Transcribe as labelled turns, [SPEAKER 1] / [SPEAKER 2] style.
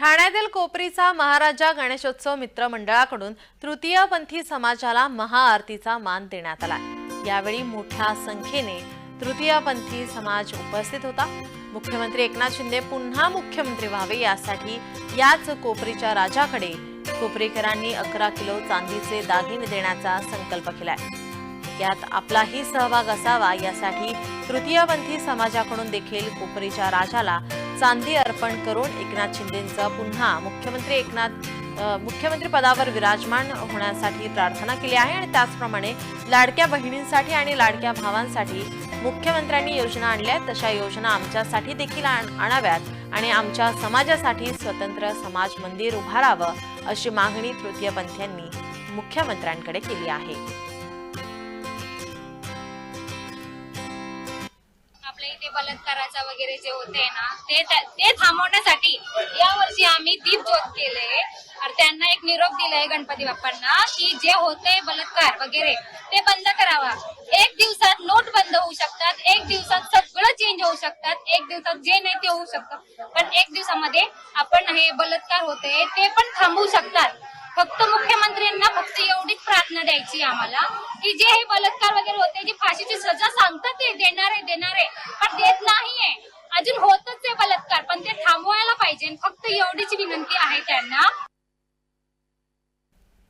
[SPEAKER 1] ठाण्यातील कोपरीचा महाराजा गणेशोत्सव मित्रमंडळाकडून तृतीयपंथी समाजाला महाआरतीचा मान देण्यात आला यावेळी मोठ्या संख्येने तृतीयपंथी समाज उपस्थित होता. मुख्यमंत्री एकनाथ शिंदे पुन्हा मुख्यमंत्री व्हावे यासाठी याच कोपरीच्या राजाकडे कोपरीकरांनी अकरा किलो चांदीचे दागिने देण्याचा संकल्प केलाय. यात आपलाही सहभाग असावा यासाठी तृतीयपंथी समाजाकडून देखील कोपरीच्या राजाला चांदी अर्पण करून एकनाथ शिंदेंचं पुन्हा मुख्यमंत्री एकनाथ मुख्यमंत्री पदावर विराजमान होण्यासाठी प्रार्थना केली आहे आणि त्याचप्रमाणे लाडक्या बहिणींसाठी आणि लाडक्या भावांसाठी मुख्यमंत्र्यांनी योजना आणल्या आहेत. तशा योजना आमच्यासाठी देखील आण- आणाव्यात आणि आमच्या समाजासाठी स्वतंत्र समाज मंदिर उभारावं अशी मागणी तृतीयपंथीयांनी मुख्यमंत्र्यांकडे केली आहे.
[SPEAKER 2] आपल्या ते बलात्काराचा वगैरे जे होते ना ते ते थांबवण्यासाठी यावर्षी आम्ही दीप ज्योत केले. आणि त्यांना एक निरोप दिलाय गणपती बाप्पांना की जे होते बलात्कार वगैरे ते बंद करावा. एक दिवसात नोट बंद होऊ शकतात एक दिवसात सगळं चेंज होऊ शकतात एक दिवसात जे नाही ते होऊ शकतं. पण एक दिवसामध्ये आपण हे बलात्कार होते ते पण थांबवू शकतात. फक्त मुख्यमंत्र्यांना फक्त एवढीच प्रार्थना द्यायची आम्हाला की जे हे बलात्कार वगैरे होते जी फाशीची सजा सांगतात ते देणार आहे देणार. आहे देत नाहीये. अजून होतच आहे बलात्कार पण ते थांबवायला पाहिजे. फक्त एवढीच विनंती आहे त्यांना.